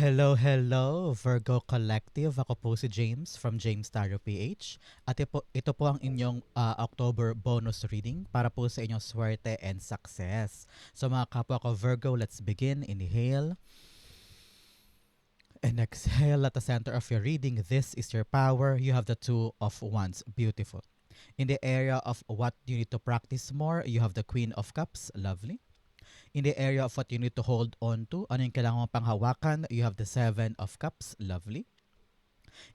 Hello, hello, Virgo Collective. Ako po si James from James Tarot PH. At ito po, ito po ang inyong ah, October bonus reading para po sa inyong swerte and success. So mga kapwa ko Virgo, let's begin. Inhale. And exhale at the center of your reading. This is your power. You have the two of wands. Beautiful. In the area of what you need to practice more, you have the Queen of Cups. Lovely. In the area of what you need to hold on to, ano yung kailangan mong panghawakan, you have the Seven of Cups. Lovely.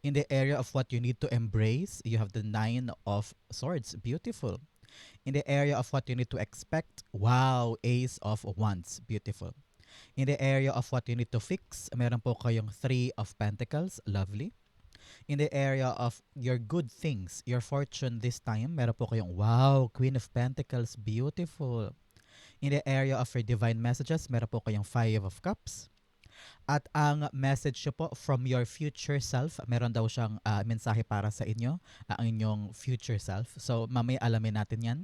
In the area of what you need to embrace, you have the Nine of Swords. Beautiful. In the area of what you need to expect, wow, Ace of Wands. Beautiful. In the area of what you need to fix, meron po kayong Three of Pentacles. Lovely. In the area of your good things, your fortune this time, meron po kayong wow, Queen of Pentacles. Beautiful. In the area of your divine messages, meron po kayong Five of Cups. At ang message nyo po from your future self, meron daw siyang ah, mensahe para sa inyo, ah, ang inyong future self. So, mamaya alamin natin yan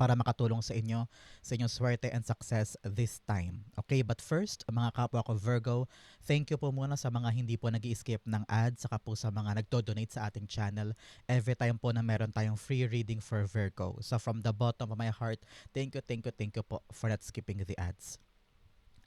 para makatulong sa inyo sa inyong swerte and success this time. Okay, but first, mga kapwa ko Virgo, thank you po muna sa mga hindi po nag skip ng ads, saka po sa mga nagdo-donate sa ating channel every time po na meron tayong free reading for Virgo. So from the bottom of my heart, thank you, thank you, thank you po for not skipping the ads.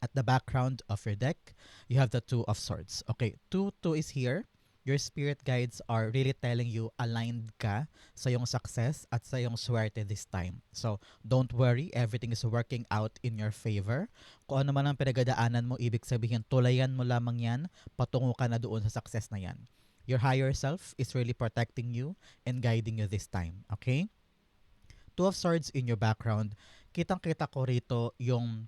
At the background of your deck, you have the Two of Swords. Okay, two, two is here. Your spirit guides are really telling you aligned ka sa yung success at sa yung swerte this time. So, don't worry, everything is working out in your favor. Kung ano man ang pinagadaanan mo, ibig sabihin, tulayan mo lamang yan, patungo ka na doon sa success na yan. Your higher self is really protecting you and guiding you this time. Okay? Two of Swords in your background, kitang-kita ko rito yung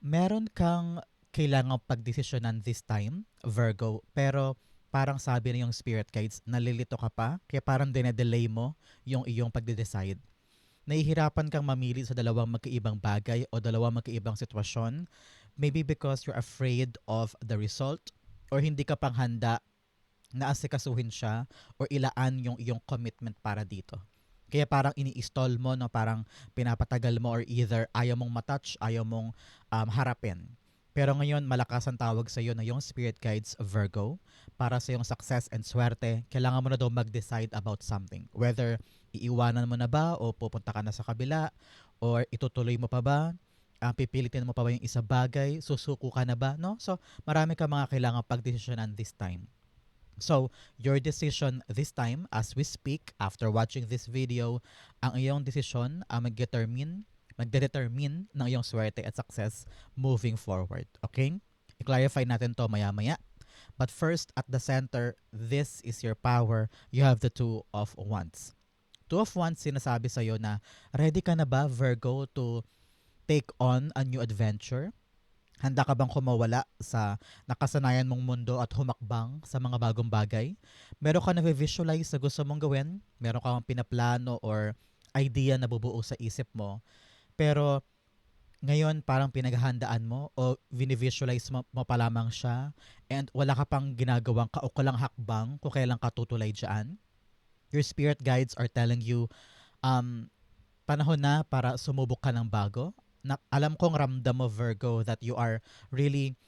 meron kang kailangang pagdesisyonan this time, Virgo, pero parang sabi na yung spirit guides, nalilito ka pa, kaya parang dinedelay mo yung iyong pagde-decide. Nahihirapan kang mamili sa dalawang magkaibang bagay o dalawang magkaibang sitwasyon, maybe because you're afraid of the result or hindi ka pang handa na asikasuhin siya or ilaan yung iyong commitment para dito. Kaya parang ini-stall mo, no? parang pinapatagal mo or either ayaw mong matouch, ayaw mong um, harapin. Pero ngayon, malakas ang tawag sa iyo na yung spirit guides Virgo para sa yung success and swerte. Kailangan mo na daw mag-decide about something. Whether iiwanan mo na ba o pupunta ka na sa kabila or itutuloy mo pa ba, uh, pipilitin mo pa ba yung isa bagay, susuko ka na ba, no? So, marami ka mga kailangan pagdesisyonan this time. So, your decision this time, as we speak, after watching this video, ang iyong desisyon ang mag-determine magde-determine ng iyong swerte at success moving forward. Okay? I-clarify natin to maya-maya. But first, at the center, this is your power. You have the two of wands. Two of wands sinasabi sa iyo na ready ka na ba, Virgo, to take on a new adventure? Handa ka bang kumawala sa nakasanayan mong mundo at humakbang sa mga bagong bagay? Meron ka na visualize sa gusto mong gawin? Meron kang pinaplano or idea na bubuo sa isip mo? Pero ngayon parang pinaghahandaan mo o visualize mo, mo pa lamang siya and wala ka pang ginagawang kaukulang hakbang kung kailan ka tutulay dyan. Your spirit guides are telling you, um, panahon na para sumubok ka ng bago. Na, alam kong ramdam mo Virgo that you are really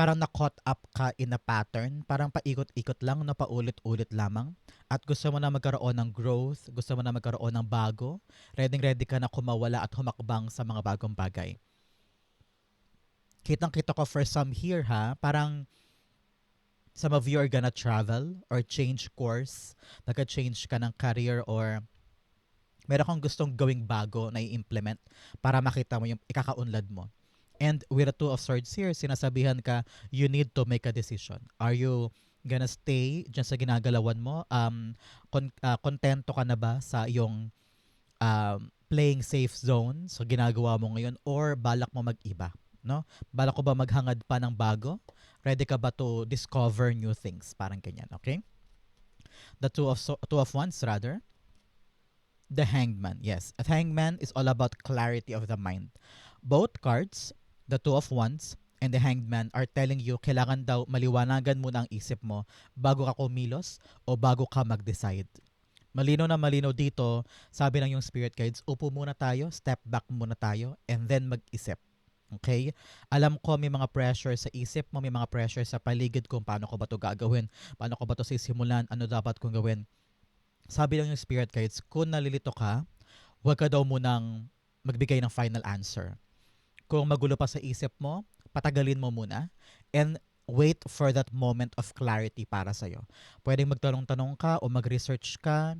parang na-caught up ka in a pattern, parang paikot-ikot lang, no, paulit-ulit lamang. At gusto mo na magkaroon ng growth, gusto mo na magkaroon ng bago, ready-ready ka na kumawala at humakbang sa mga bagong bagay. Kitang-kita ko for some here ha, parang some of you are gonna travel or change course, nagka-change ka ng career or meron kang gustong gawing bago na i-implement para makita mo yung ikakaunlad mo. And with the two of swords here, sinasabihan ka, you need to make a decision. Are you gonna stay dyan sa ginagalawan mo? Um, kon- uh, kontento ka na ba sa iyong um, playing safe zone sa so ginagawa mo ngayon or balak mo mag-iba? No? Balak ko ba maghangad pa ng bago? Ready ka ba to discover new things? Parang ganyan, okay? The two of, so- two of wands rather. The hangman, yes. A hangman is all about clarity of the mind. Both cards the Two of Wands and the Hanged Man are telling you kailangan daw maliwanagan muna ang isip mo bago ka kumilos o bago ka mag-decide. Malino na malino dito, sabi ng yung spirit guides, upo muna tayo, step back muna tayo, and then mag-isip. Okay? Alam ko may mga pressure sa isip mo, may mga pressure sa paligid kung paano ko ba to gagawin, paano ko ba to sisimulan, ano dapat kong gawin. Sabi lang yung spirit guides, kung nalilito ka, huwag ka daw munang magbigay ng final answer. Kung magulo pa sa isip mo, patagalin mo muna and wait for that moment of clarity para sa'yo. Pwedeng magtanong-tanong ka o mag-research ka,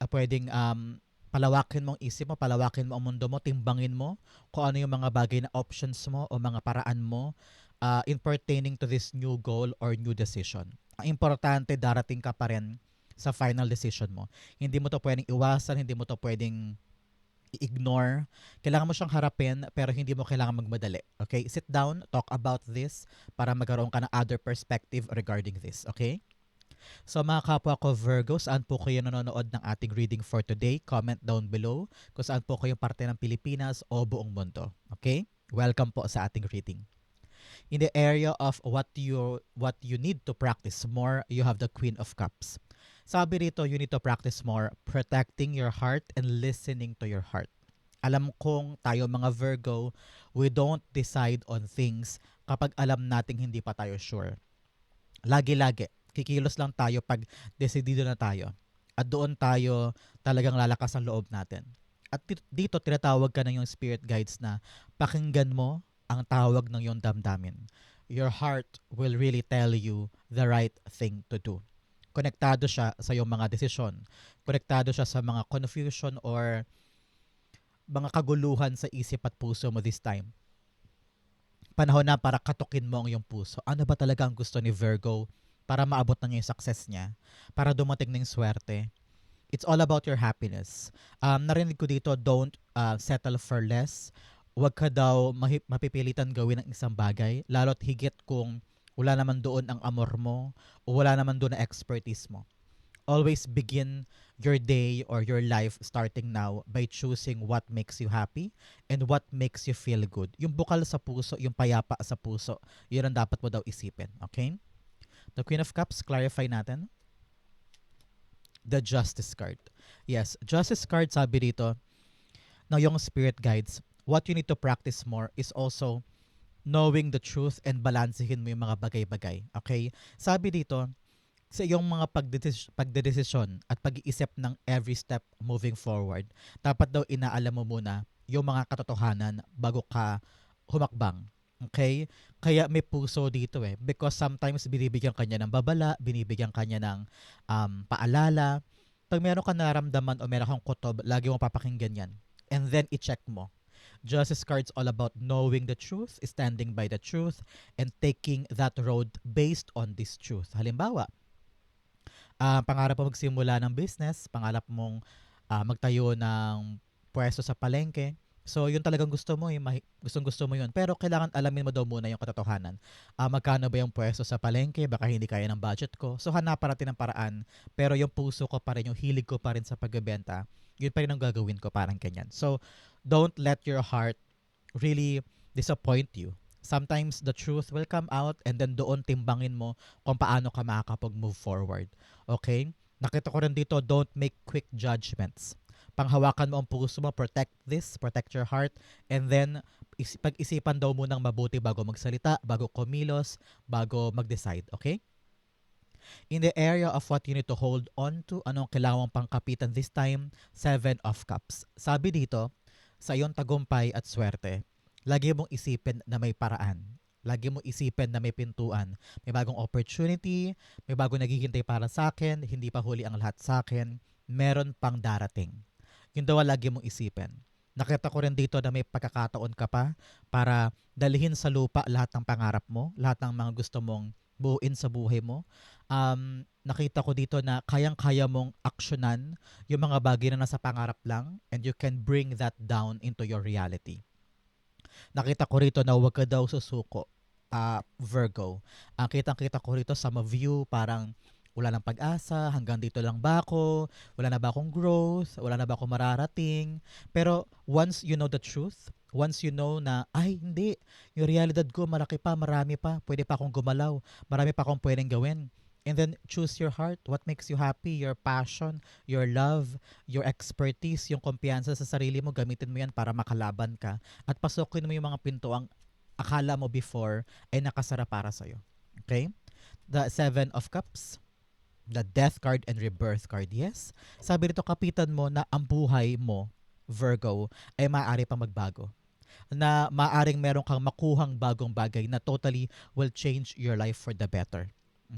ah, pwedeng um, palawakin mo ang isip mo, palawakin mo ang mundo mo, timbangin mo kung ano yung mga bagay na options mo o mga paraan mo uh, in pertaining to this new goal or new decision. Ang importante, darating ka pa rin sa final decision mo. Hindi mo to pwedeng iwasan, hindi mo to pwedeng i-ignore. Kailangan mo siyang harapin pero hindi mo kailangan magmadali. Okay? Sit down, talk about this para magkaroon ka ng other perspective regarding this. Okay? So mga kapwa ko Virgo, saan po kayo nanonood ng ating reading for today? Comment down below kung saan po kayong parte ng Pilipinas o buong mundo. Okay? Welcome po sa ating reading. In the area of what you what you need to practice more, you have the Queen of Cups. Sabi rito, you need to practice more protecting your heart and listening to your heart. Alam kong tayo mga Virgo, we don't decide on things kapag alam nating hindi pa tayo sure. Lagi-lagi, kikilos lang tayo pag desidido na tayo. At doon tayo talagang lalakas ang loob natin. At dito tinatawag ka ng yung spirit guides na pakinggan mo ang tawag ng yung damdamin. Your heart will really tell you the right thing to do konektado siya sa iyong mga desisyon. Konektado siya sa mga confusion or mga kaguluhan sa isip at puso mo this time. Panahon na para katukin mo ang iyong puso. Ano ba talaga ang gusto ni Virgo para maabot na niya yung success niya? Para dumating ng swerte? It's all about your happiness. Um, narinig ko dito, don't uh, settle for less. Huwag ka daw mapipilitan gawin ang isang bagay, lalo't higit kung wala naman doon ang amor mo o wala naman doon ang expertise mo. Always begin your day or your life starting now by choosing what makes you happy and what makes you feel good. Yung bukal sa puso, yung payapa sa puso, yun ang dapat mo daw isipin. Okay? The Queen of Cups, clarify natin. The Justice card. Yes, Justice card sabi dito, now yung spirit guides, what you need to practice more is also knowing the truth and balansehin mo yung mga bagay-bagay. Okay? Sabi dito, sa iyong mga pagdedes- pagdedesisyon at pag-iisip ng every step moving forward, dapat daw inaalam mo muna yung mga katotohanan bago ka humakbang. Okay? Kaya may puso dito eh. Because sometimes binibigyan kanya ng babala, binibigyan kanya ng um, paalala. Pag meron ka naramdaman o meron kang kutob, lagi mo papakinggan yan. And then i-check mo Justice card's all about knowing the truth, standing by the truth, and taking that road based on this truth. Halimbawa, uh, pangarap mo magsimula ng business, pangarap mong uh, magtayo ng pwesto sa palengke, So, yun talagang gusto mo, mahi- gustong gusto mo yun. Pero kailangan alamin mo daw muna yung katotohanan. Uh, magkano ba yung pwesto sa palengke? Baka hindi kaya ng budget ko. So, hanapan natin ng paraan. Pero yung puso ko pa rin, yung hilig ko pa rin sa pagbebenta, yun pa rin ang gagawin ko, parang ganyan. So, don't let your heart really disappoint you. Sometimes the truth will come out and then doon timbangin mo kung paano ka makakapag-move forward. Okay? Nakita ko rin dito, don't make quick judgments. Panghawakan mo ang puso mo, protect this, protect your heart, and then is- pag-isipan daw munang mabuti bago magsalita, bago kumilos, bago mag-decide. Okay? In the area of what you need to hold on to, anong kailangan pangkapitan this time? Seven of Cups. Sabi dito, sa iyong tagumpay at swerte, lagi mong isipin na may paraan. Lagi mo isipin na may pintuan. May bagong opportunity, may bagong naghihintay para sa akin, hindi pa huli ang lahat sa akin, meron pang darating. Yun daw lagi mong isipin. Nakita ko rin dito na may pagkakataon ka pa para dalhin sa lupa lahat ng pangarap mo, lahat ng mga gusto mong buuin sa buhay mo. Um, nakita ko dito na kayang-kaya mong aksyonan yung mga bagay na nasa pangarap lang and you can bring that down into your reality. Nakita ko rito na huwag ka daw susuko, uh, Virgo. Ang kitang-kita ko rito sa view parang wala nang pag-asa, hanggang dito lang ba ako, wala na ba akong growth, wala na ba akong mararating. Pero once you know the truth, once you know na, ay hindi, yung realidad ko malaki pa, marami pa, pwede pa akong gumalaw, marami pa akong pwedeng gawin. And then choose your heart, what makes you happy, your passion, your love, your expertise, yung kumpiyansa sa sarili mo, gamitin mo yan para makalaban ka. At pasukin mo yung mga pintuang akala mo before ay nakasara para sa'yo. Okay? The Seven of Cups, the Death card and Rebirth card, yes. Sabi rito, kapitan mo na ang buhay mo, Virgo, ay maaari pang magbago. Na maaring meron kang makuhang bagong bagay na totally will change your life for the better.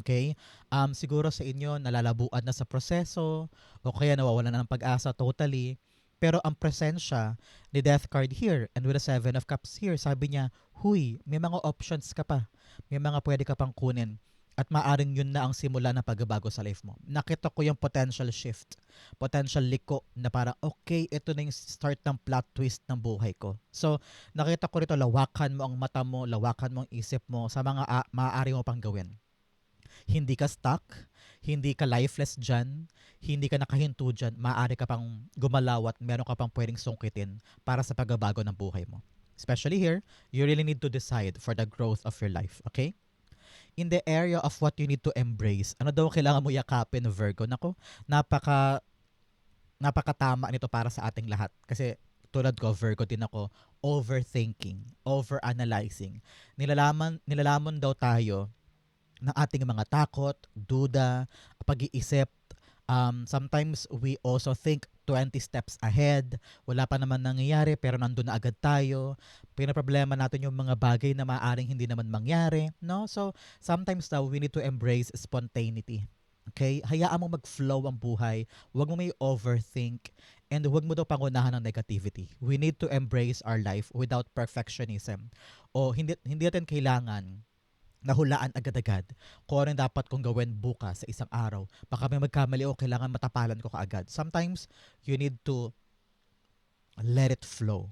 Okay? Um, siguro sa inyo, nalalabuan na sa proseso, o kaya nawawalan na ng pag-asa totally. Pero ang presensya ni Death card here and with the Seven of Cups here, sabi niya, huy, may mga options ka pa. May mga pwede ka pang kunin. At maaring yun na ang simula ng pagbabago sa life mo. Nakita ko yung potential shift. Potential liko na parang, okay, ito na yung start ng plot twist ng buhay ko. So, nakita ko rito, lawakan mo ang mata mo, lawakan mo ang isip mo sa mga a- maaari mo pang gawin. Hindi ka stuck, hindi ka lifeless dyan, hindi ka nakahinto dyan, maaari ka pang gumalaw at meron ka pang pwedeng sungkitin para sa pagbabago ng buhay mo. Especially here, you really need to decide for the growth of your life, okay? In the area of what you need to embrace, ano daw ang kailangan mo yakapin, Virgo? Nako, napaka napakatama nito para sa ating lahat. Kasi tulad ko, Virgo din ako, overthinking, overanalyzing. Nilalaman, nilalamon daw tayo ng ating mga takot, duda, pag-iisip. Um, sometimes we also think 20 steps ahead. Wala pa naman nangyayari pero nandun na agad tayo. Pinaproblema natin yung mga bagay na maaaring hindi naman mangyari. No? So, sometimes daw we need to embrace spontaneity. Okay? Hayaan mo mag-flow ang buhay. Huwag mo may overthink. And huwag mo daw pangunahan ng negativity. We need to embrace our life without perfectionism. O hindi, hindi natin kailangan nahulaan agad-agad kung ano dapat kong gawin bukas sa isang araw. Baka may magkamali o kailangan matapalan ko kaagad. Sometimes, you need to let it flow.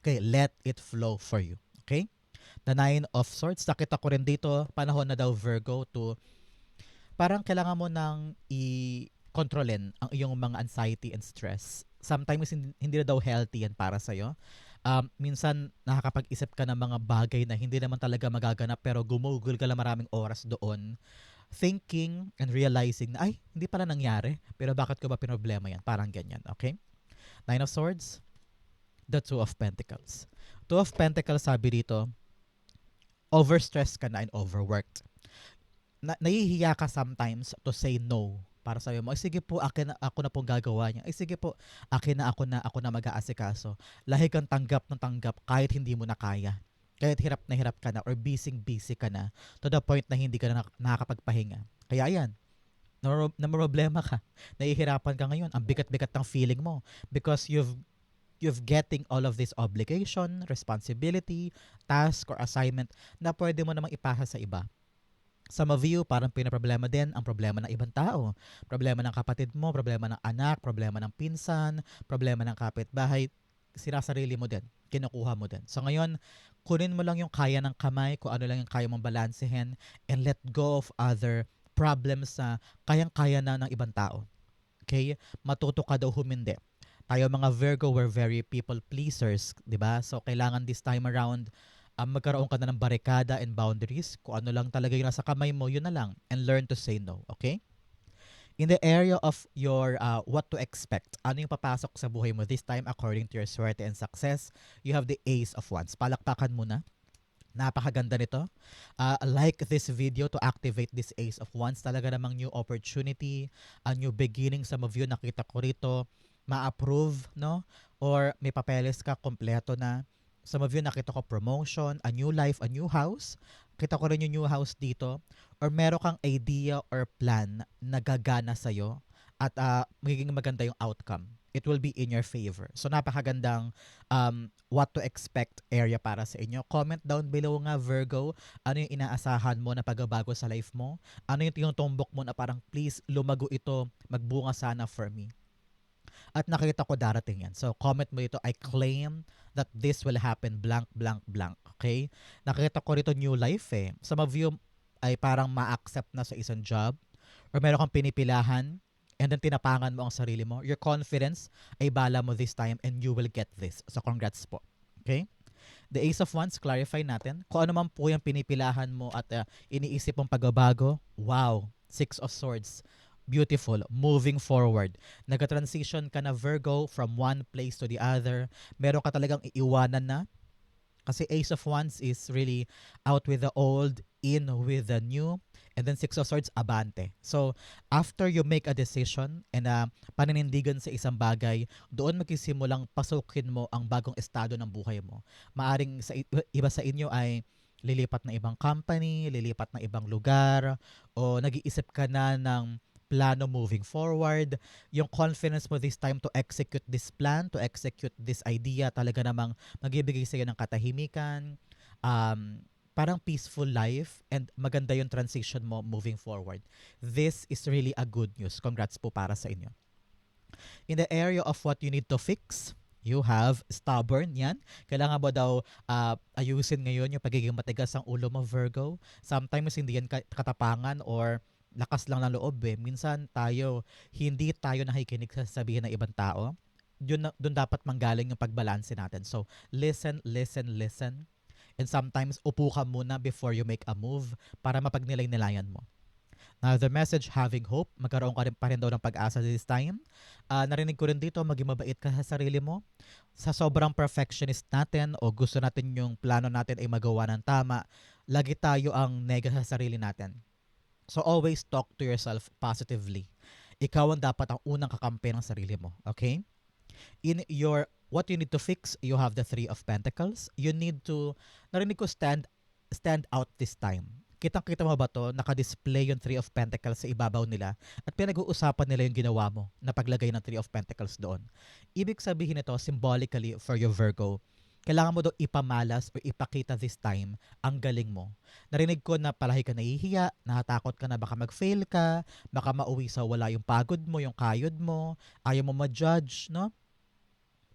Okay, let it flow for you. Okay? The Nine of Swords, nakita ko rin dito, panahon na daw Virgo to parang kailangan mo nang i-kontrolin ang iyong mga anxiety and stress. Sometimes hindi, hindi na daw healthy yan para sa'yo um, minsan nakakapag-isip ka ng mga bagay na hindi naman talaga magaganap pero gumugol ka lang maraming oras doon thinking and realizing na ay, hindi pala nangyari pero bakit ko ba pinoblema yan? Parang ganyan, okay? Nine of Swords, the Two of Pentacles. Two of Pentacles sabi dito, overstressed ka na and overworked. Na nahihiya ka sometimes to say no para sabi mo, ay sige po, akin ako na pong gagawa niya. Ay sige po, akin na ako na ako na mag-aasikaso. Lahi kang tanggap ng tanggap kahit hindi mo na kaya. Kahit hirap na hirap ka na or busy busy ka na to the point na hindi ka na nakakapagpahinga. Kaya ayan, na, na problema ka. Nahihirapan ka ngayon. Ang bigat-bigat ng feeling mo because you've you've getting all of this obligation, responsibility, task, or assignment na pwede mo namang ipasa sa iba of you, parang pinaproblema din ang problema ng ibang tao. Problema ng kapatid mo, problema ng anak, problema ng pinsan, problema ng kapitbahay, sinasarili mo din, kinukuha mo din. So ngayon, kunin mo lang yung kaya ng kamay, kung ano lang yung kaya mong balansehin, and let go of other problems na kayang-kaya na ng ibang tao. Okay? Matuto ka daw humindi. Tayo mga Virgo, we're very people pleasers, di ba? So kailangan this time around, um, magkaroon ka na ng barikada and boundaries. Kung ano lang talaga yung nasa kamay mo, yun na lang. And learn to say no. Okay? In the area of your uh, what to expect, ano yung papasok sa buhay mo this time according to your swerte and success, you have the Ace of Wands. Palakpakan muna. Napakaganda nito. Uh, like this video to activate this Ace of Wands. Talaga namang new opportunity, a new beginning. Some of you nakita ko rito, ma-approve, no? Or may papeles ka, kompleto na Some of you nakita ko promotion, a new life, a new house. Kita ko rin yung new house dito. Or meron kang idea or plan na gagana sa'yo at uh, magiging maganda yung outcome. It will be in your favor. So napakagandang um, what to expect area para sa inyo. Comment down below nga Virgo, ano yung inaasahan mo na pagbabago sa life mo? Ano yung tinutumbok mo na parang please lumago ito, magbunga sana for me. At nakita ko darating yan. So comment mo ito, I claim that this will happen blank, blank, blank. Okay? Nakita ko rito new life eh. Some of you ay parang ma-accept na sa isang job or meron kang pinipilahan and then tinapangan mo ang sarili mo. Your confidence ay bala mo this time and you will get this. So congrats po. Okay? The Ace of Wands, clarify natin. Kung ano man po yung pinipilahan mo at uh, iniisip mong pagbabago, wow, Six of Swords beautiful, moving forward. Nag-transition ka na Virgo from one place to the other. Meron ka talagang iiwanan na Kasi Ace of Wands is really out with the old, in with the new, and then Six of Swords, abante. So, after you make a decision and uh, paninindigan sa isang bagay, doon magkisimulang pasukin mo ang bagong estado ng buhay mo. Maaring sa iba sa inyo ay lilipat na ibang company, lilipat na ibang lugar, o nag-iisip ka na ng plano moving forward. Yung confidence mo this time to execute this plan, to execute this idea, talaga namang magbibigay sa'yo ng katahimikan, um, parang peaceful life, and maganda yung transition mo moving forward. This is really a good news. Congrats po para sa inyo. In the area of what you need to fix, you have stubborn yan. Kailangan mo daw ah, ayusin ngayon yung pagiging matigas ang ulo mo, Virgo. Sometimes hindi yan ka- katapangan or lakas lang ng loob eh. Minsan tayo, hindi tayo nakikinig sa sabihin ng ibang tao. Yun, dun dapat manggaling yung pagbalanse natin. So, listen, listen, listen. And sometimes, upo ka muna before you make a move para mapagnilay-nilayan mo. Now, the message, having hope, magkaroon ka rin pa rin daw ng pag-asa this time. Ah, narinig ko rin dito, maging mabait ka sa sarili mo. Sa sobrang perfectionist natin o gusto natin yung plano natin ay magawa ng tama, lagi tayo ang nega sa sarili natin. So always talk to yourself positively. Ikaw ang dapat ang unang kakampi ng sarili mo. Okay? In your, what you need to fix, you have the Three of Pentacles. You need to, narinig ko stand, stand out this time. Kitang-kita mo ba to? Naka-display yung Three of Pentacles sa ibabaw nila at pinag-uusapan nila yung ginawa mo na paglagay ng Three of Pentacles doon. Ibig sabihin nito, symbolically for your Virgo, kailangan mo daw ipamalas o ipakita this time ang galing mo. Narinig ko na palahi ka nahihiya, natatakot ka na baka mag-fail ka, baka mauwi sa wala yung pagod mo, yung kayod mo, ayaw mo ma-judge, no?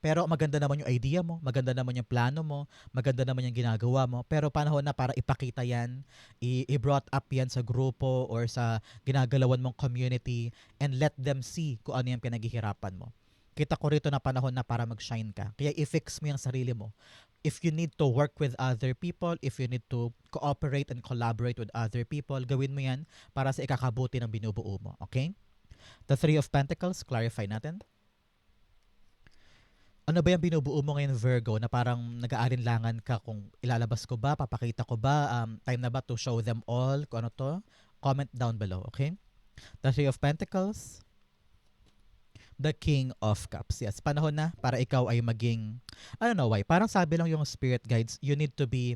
Pero maganda naman yung idea mo, maganda naman yung plano mo, maganda naman yung ginagawa mo. Pero panahon na para ipakita yan, i-brought up yan sa grupo or sa ginagalawan mong community and let them see kung ano yung pinaghihirapan mo. Kita ko rito na panahon na para mag-shine ka. Kaya i-fix mo yung sarili mo. If you need to work with other people, if you need to cooperate and collaborate with other people, gawin mo yan para sa ikakabuti ng binubuo mo. Okay? The Three of Pentacles, clarify natin. Ano ba yung binubuo mo ngayon, Virgo, na parang nag-aalinlangan ka kung ilalabas ko ba, papakita ko ba, um, time na ba to show them all, kung ano to? Comment down below, okay? The Three of Pentacles, the King of Cups. Yes, panahon na para ikaw ay maging, I don't know why, parang sabi lang yung spirit guides, you need to be,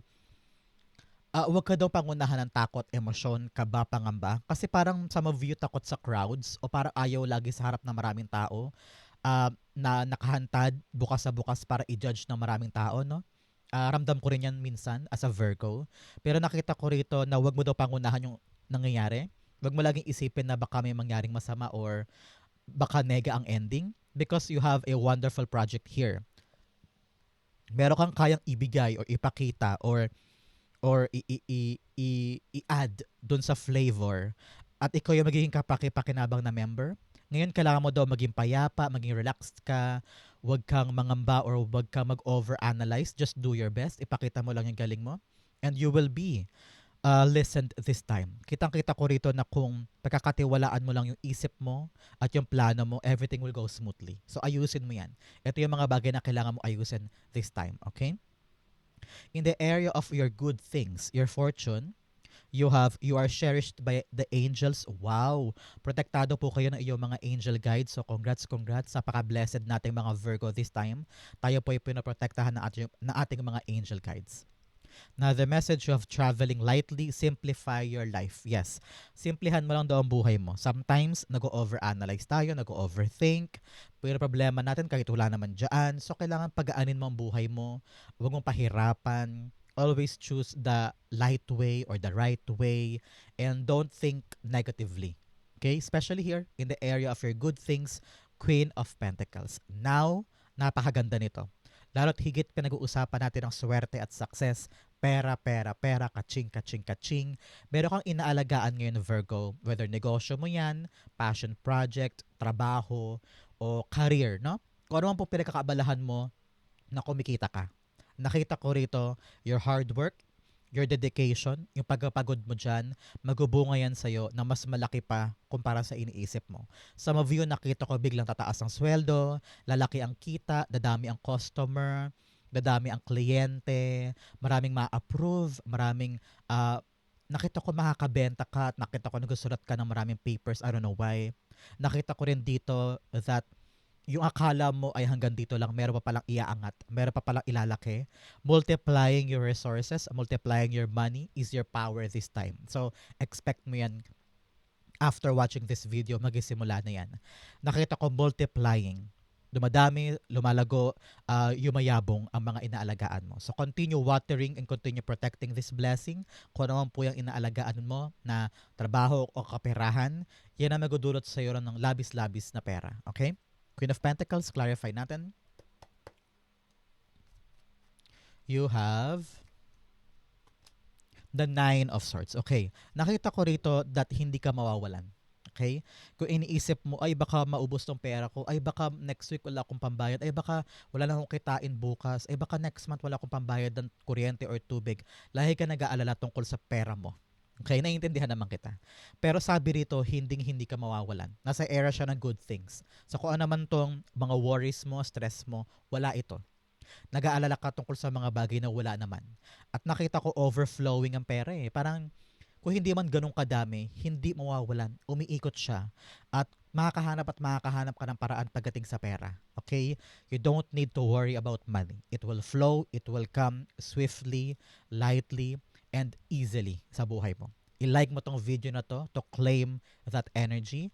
uh, wag ka daw pangunahan ng takot, emosyon, kaba, pangamba. Kasi parang some of you takot sa crowds o parang ayaw lagi sa harap ng maraming tao uh, na nakahantad bukas sa bukas para i-judge ng maraming tao, no? Ah, ramdam ko rin yan minsan as a Virgo. Pero nakita ko rito na wag mo daw pangunahan yung nangyayari. Wag mo laging isipin na baka may mangyaring masama or baka nega ang ending because you have a wonderful project here. Meron kang kayang ibigay or ipakita or or i- i- i- i- i-add dun sa flavor at ikaw yung magiging kapaki-pakinabang na member. Ngayon, kailangan mo daw maging payapa, maging relaxed ka, huwag kang mangamba or huwag kang mag-overanalyze. Just do your best. Ipakita mo lang yung galing mo. And you will be uh, listened this time. Kitang-kita ko rito na kung pagkakatiwalaan mo lang yung isip mo at yung plano mo, everything will go smoothly. So, ayusin mo yan. Ito yung mga bagay na kailangan mo ayusin this time. Okay? In the area of your good things, your fortune, you have you are cherished by the angels. Wow. Protektado po kayo ng iyong mga angel guides. So congrats, congrats. Napaka-blessed nating mga Virgo this time. Tayo po ay pinoprotektahan ng ating, ng ating mga angel guides. Now, the message of traveling lightly, simplify your life. Yes, simplihan mo lang daw ang buhay mo. Sometimes, nag-overanalyze tayo, nag-overthink. Pero problema natin kahit wala naman dyan. So, kailangan pagaanin mo ang buhay mo. Huwag mong pahirapan always choose the light way or the right way and don't think negatively. Okay? Especially here in the area of your good things, Queen of Pentacles. Now, napakaganda nito. Lalo't higit pinag-uusapan natin ang swerte at success, pera, pera, pera, kaching, kaching, kaching. Meron kang inaalagaan ngayon, Virgo, whether negosyo mo yan, passion project, trabaho, o career, no? Kung ano man po pinagkakaabalahan mo na kumikita ka nakita ko rito your hard work, your dedication, yung pagpagod mo dyan, magubunga yan sa'yo na mas malaki pa kumpara sa iniisip mo. Some of you, nakita ko biglang tataas ang sweldo, lalaki ang kita, dadami ang customer, dadami ang kliyente, maraming ma-approve, maraming ah, nakita ko makakabenta ka at nakita ko nagsusulat ka ng maraming papers, I don't know why. Nakita ko rin dito that yung akala mo ay hanggang dito lang, meron pa palang iaangat, meron pa palang ilalaki. Multiplying your resources, multiplying your money is your power this time. So, expect mo yan after watching this video, magisimula na yan. Nakita ko multiplying. Dumadami, lumalago, ah, yumayabong ang mga inaalagaan mo. So continue watering and continue protecting this blessing. Kung ano man po yung inaalagaan mo na trabaho o kaperahan, yan ang magudulot sa iyo ng labis-labis na pera. Okay? Queen of Pentacles, clarify natin. You have the Nine of Swords. Okay. Nakita ko rito that hindi ka mawawalan. Okay? Kung iniisip mo, ay baka maubos tong pera ko, ay baka next week wala akong pambayad, ay baka wala na akong kitain bukas, ay baka next month wala akong pambayad ng kuryente or tubig, lahi ka nag-aalala tungkol sa pera mo. Okay, naiintindihan naman kita. Pero sabi rito, hindi hindi ka mawawalan. Nasa era siya ng good things. So kung ano naman tong mga worries mo, stress mo, wala ito. Nag-aalala ka tungkol sa mga bagay na wala naman. At nakita ko overflowing ang pera eh. Parang kung hindi man ganun kadami, hindi mawawalan. Umiikot siya. At makakahanap at makakahanap ka ng paraan pagdating sa pera. Okay? You don't need to worry about money. It will flow, it will come swiftly, lightly, and easily sa buhay mo. I-like mo tong video na to to claim that energy.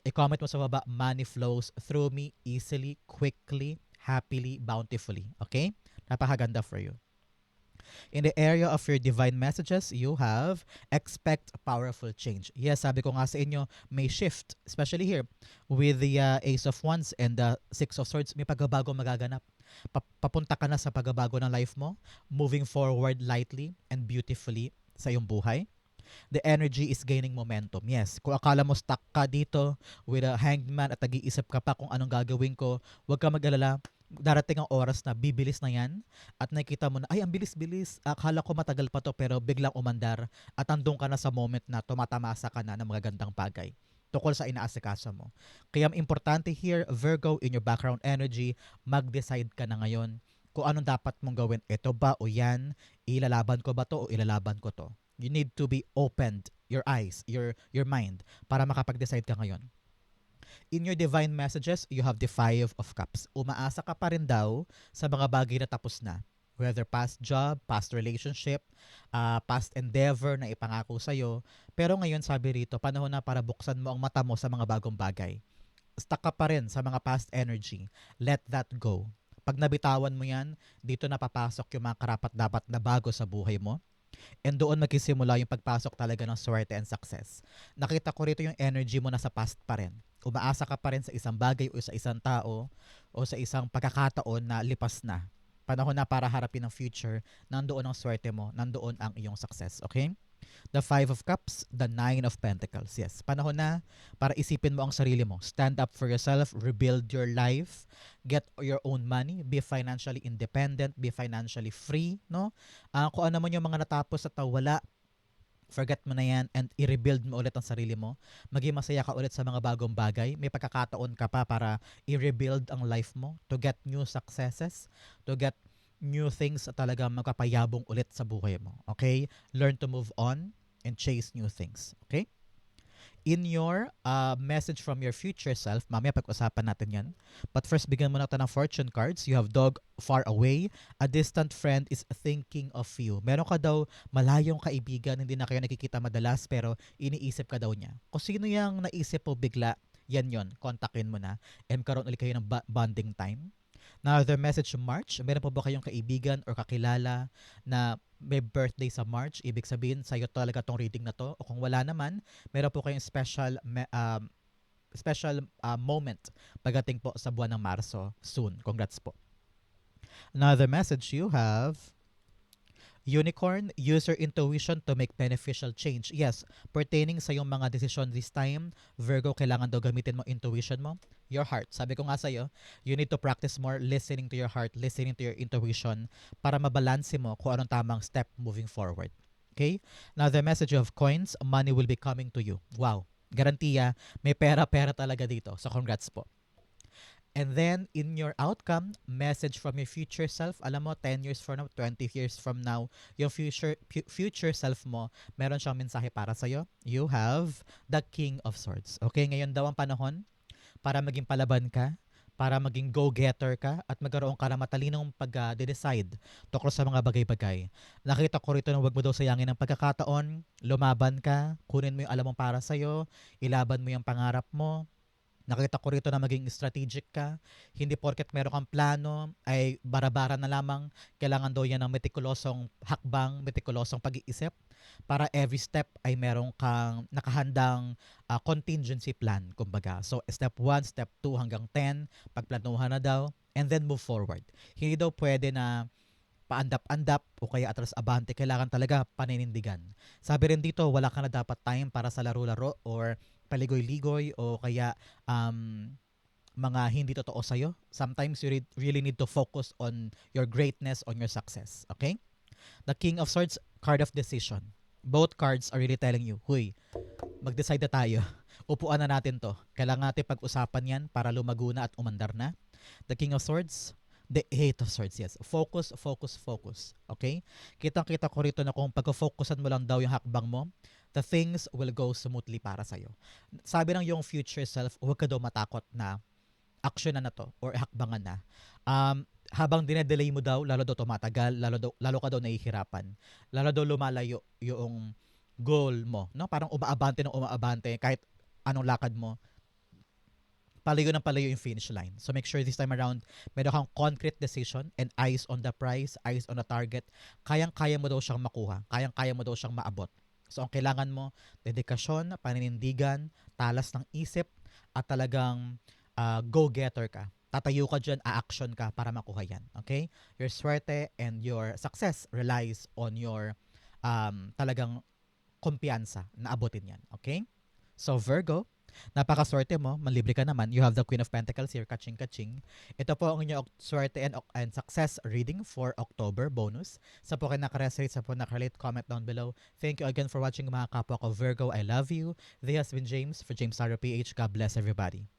I-comment mo sa baba, money flows through me easily, quickly, happily, bountifully. Okay? Napakaganda for you. In the area of your divine messages, you have expect powerful change. Yes, sabi ko nga sa inyo, may shift. Especially here, with the uh, Ace of Wands and the Six of Swords, may pagbabago magaganap. Pa- papunta ka na sa pagbabago ng life mo, moving forward lightly and beautifully sa iyong buhay. The energy is gaining momentum. Yes, kung akala mo stuck ka dito with a hanged man at nag-iisip ka pa kung anong gagawin ko, huwag ka mag-alala darating ang oras na bibilis na yan at nakikita mo na, ay, ang bilis-bilis. Akala ko matagal pa to pero biglang umandar at andun ka na sa moment na tumatamasa ka na ng mga gandang bagay tukol sa inaasikaso mo. Kaya importante here, Virgo, in your background energy, mag-decide ka na ngayon kung anong dapat mong gawin. Ito ba o yan? Ilalaban ko ba to o ilalaban ko to? You need to be opened, your eyes, your your mind, para makapag-decide ka ngayon. In your divine messages, you have the Five of Cups. Umaasa ka pa rin daw sa mga bagay na tapos na. Whether past job, past relationship, uh, past endeavor na ipangako sa'yo. Pero ngayon sabi rito, panahon na para buksan mo ang mata mo sa mga bagong bagay. Stuck ka pa rin sa mga past energy. Let that go. Pag nabitawan mo yan, dito na papasok yung mga karapat dapat na bago sa buhay mo. And doon magsisimula yung pagpasok talaga ng swerte and success. Nakita ko rito yung energy mo na sa past pa rin umaasa ka pa rin sa isang bagay o sa isang tao o sa isang pagkakataon na lipas na. Panahon na para harapin ang future, nandoon ang swerte mo, nandoon ang iyong success. Okay? The Five of Cups, the Nine of Pentacles. Yes, panahon na para isipin mo ang sarili mo. Stand up for yourself, rebuild your life, get your own money, be financially independent, be financially free, no? Uh, kung ano man yung mga natapos at wala, forget mo na yan and i-rebuild mo ulit ang sarili mo. Maging masaya ka ulit sa mga bagong bagay. May pagkakataon ka pa para i-rebuild ang life mo to get new successes, to get new things at talaga magpapayabong ulit sa buhay mo. Okay? Learn to move on and chase new things. Okay? In your uh, message from your future self. Mamaya pag-usapan natin yan. But first, bigyan mo na ng fortune cards. You have dog far away. A distant friend is thinking of you. Meron ka daw malayong kaibigan, hindi na kayo nakikita madalas, pero iniisip ka daw niya. Kung sino yung naisip mo bigla, yan yon kontakin mo na. And karoon ulit kayo ng bonding time. Another message March, meron po ba kayong kaibigan or kakilala na may birthday sa March? Ibig sabihin, sa'yo talaga tong reading na to. O kung wala naman, meron po kayong special um, special uh, moment pagdating po sa buwan ng Marso soon. Congrats po. Another message you have Unicorn, use your intuition to make beneficial change. Yes, pertaining sa yung mga decision this time, Virgo, kailangan daw gamitin mo intuition mo, your heart. Sabi ko nga sa'yo, you need to practice more listening to your heart, listening to your intuition para mabalanse mo kung anong tamang step moving forward. Okay? Now, the message of coins, money will be coming to you. Wow. Garantiya, may pera-pera talaga dito. So, congrats po. And then, in your outcome, message from your future self, alam mo, 10 years from now, 20 years from now, yung future pu- future self mo, meron siyang mensahe para sa'yo. You have the King of Swords. Okay, ngayon daw ang panahon para maging palaban ka, para maging go-getter ka, at magkaroon ka ng matalinong pag-decide tungkol sa mga bagay-bagay. Nakita ko rito na wag mo daw sayangin ng pagkakataon, lumaban ka, kunin mo yung alam mong para sa'yo, ilaban mo yung pangarap mo, Nakita ko rito na maging strategic ka. Hindi porket meron kang plano ay bara-bara na lamang. Kailangan daw yan ng metikulosong hakbang, metikulosong pag-iisip para every step ay meron kang nakahandang ah, contingency plan, kumbaga. So, step 1, step 2 hanggang 10, pagplanuhan na daw, and then move forward. Hindi daw pwede na paandap-andap o kaya atras abante, kailangan talaga paninindigan. Sabi rin dito, wala ka na dapat time para sa laro-laro or paligoy-ligoy o kaya um, mga hindi totoo sa'yo. Sometimes you re- really need to focus on your greatness, on your success. Okay? The King of Swords, card of decision. Both cards are really telling you, huy, mag-decide na tayo. Upuan na natin to. Kailangan natin pag-usapan yan para lumago na at umandar na. The King of Swords, the Eight of Swords, yes. Focus, focus, focus. Okay? Kitang-kita ko rito na kung pag-focusan mo lang daw yung hakbang mo, the things will go smoothly para sa'yo. Sabi ng yung future self, huwag ka daw matakot na action na na to or hakbangan na. Um, habang dinedelay mo daw, lalo daw tumatagal, lalo, daw, lalo ka daw nahihirapan. Lalo daw lumalayo yung goal mo. No? Parang umaabante ng umaabante kahit anong lakad mo palayo ng palayo yung finish line. So make sure this time around, meron kang concrete decision and eyes on the prize, eyes on the target. Kayang-kaya mo daw siyang makuha. Kayang-kaya mo daw siyang maabot. So ang kailangan mo, dedikasyon, paninindigan, talas ng isip, at talagang ah, go-getter ka. Tatayo ka dyan, a-action ka para makuha yan. Okay? Your swerte and your success relies on your um, talagang kumpiyansa na abutin yan. Okay? So Virgo, napakaswerte mo, manlibre ka naman. You have the Queen of Pentacles here, kaching-kaching. Ito po ang inyong swerte and, and success reading for October bonus. Sa po kayo nakarelate, sa po nakarelate, comment down below. Thank you again for watching mga kapwa ko Virgo. I love you. This has been James for James Saro PH. God bless everybody.